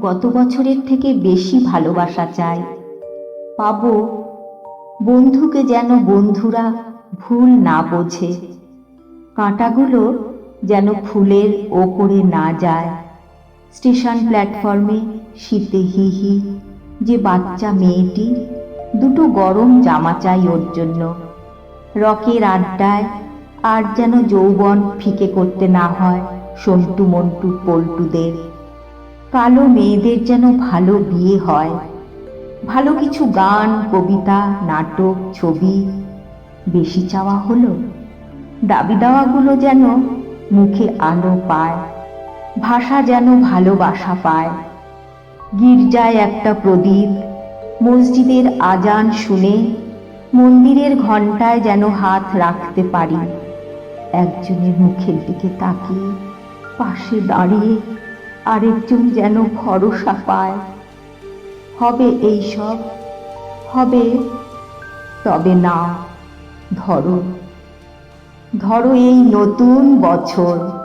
গত বছরের থেকে বেশি ভালোবাসা চাই। পাব। বন্ধুকে যেন বন্ধুরা ভুল না বোঝে। কাঁটাগুলো যেন ফুলের ওপরে না যায়। স্টেশন প্ল্যাটফর্মে শীতে হি হি, যে বাচ্চা মেয়েটি দুটো গরম জামা চাই ওর জন্য। রকের আড্ডায় আর যেন যৌবন ফিকে করতে না হয় সন্টু মন্টু পল্টুদের। কালো মেয়েদের যেন ভালো বিয়ে হয়। ভালো কিছু গান, কবিতা, নাটক, ছবি বেশি চাওয়া হলো। দাবি দাওয়াগুলো যেন মুখে আলো পায়, ভাষা যেন ভালোবাসা পায়। গির্জায় একটা প্রদীপ, মসজিদের আজান শুনে মন্দিরের ঘন্টায় যেন হাত রাখতে পারি। একজনের মুখের দিকে তাকিয়ে পাশে দাঁড়িয়ে আরেকজন যেন ভরসা পায়। হবে এই সব? হবে? তবে না, ধরো। ধরো এই নতুন বছর।